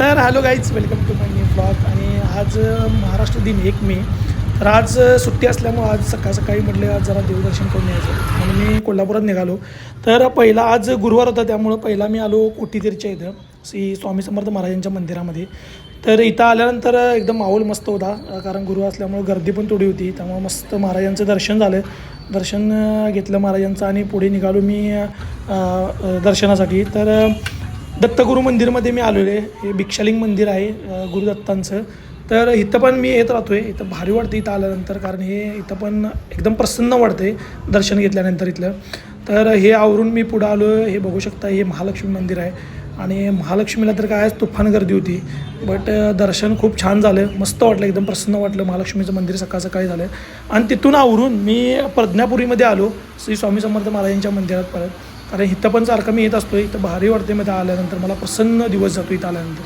तर hello guys welcome to my new blog. आणि आज महाराष्ट्र दिन एक मे. तर आज सुट्टी असल्यामुळं आज सकाळ सकाळी म्हटलं आज जरा देवदर्शन करून यायचं. म्हणून मी कोल्हापुरात निघालो. तर पहिला आज गुरुवार होता त्यामुळं पहिला मी आलो कोटीतीरच्या इथं श्री स्वामी समर्थ महाराजांच्या मंदिरामध्ये. तर इथं आल्यानंतर एकदम माहोल मस्त होता कारण गुरुवार असल्यामुळं गर्दी पण थोडी होती. त्यामुळं मस्त महाराजांचं दर्शन झालं. दर्शन घेतलं महाराजांचं आणि पुढे निघालो मी दर्शनासाठी. तर दत्तगुरू मंदिरमध्ये मी आलेलो आहे. हे भिक्षालिंग मंदिर आहे गुरुदत्तांचं. तर इथं पण मी येत राहतो आहे इथं भारी वाटतं इथं आल्यानंतर कारण हे इथं पण एकदम प्रसन्न वाटते दर्शन घेतल्यानंतर इथलं. तर हे आवरून मी पुढं आलो हे बघू शकता हे महालक्ष्मी मंदिर आहे. आणि महालक्ष्मीला तर काय तुफान गर्दी होती. बट दर्शन खूप छान झालं. मस्त वाटलं एकदम प्रसन्न वाटलं. महालक्ष्मीचं मंदिर सकाळ सकाळी झालं. आणि तिथून आवरून मी प्रज्ञापुरीमध्ये आलो. श्री स्वामी समर्थ महाराजांच्या मंदिरात परत. कारण इथं पण सारखं मी येत असतो इथं भारी वाटते मध्ये आल्यानंतर. मला प्रसन्न दिवस जातो इथं आल्यानंतर.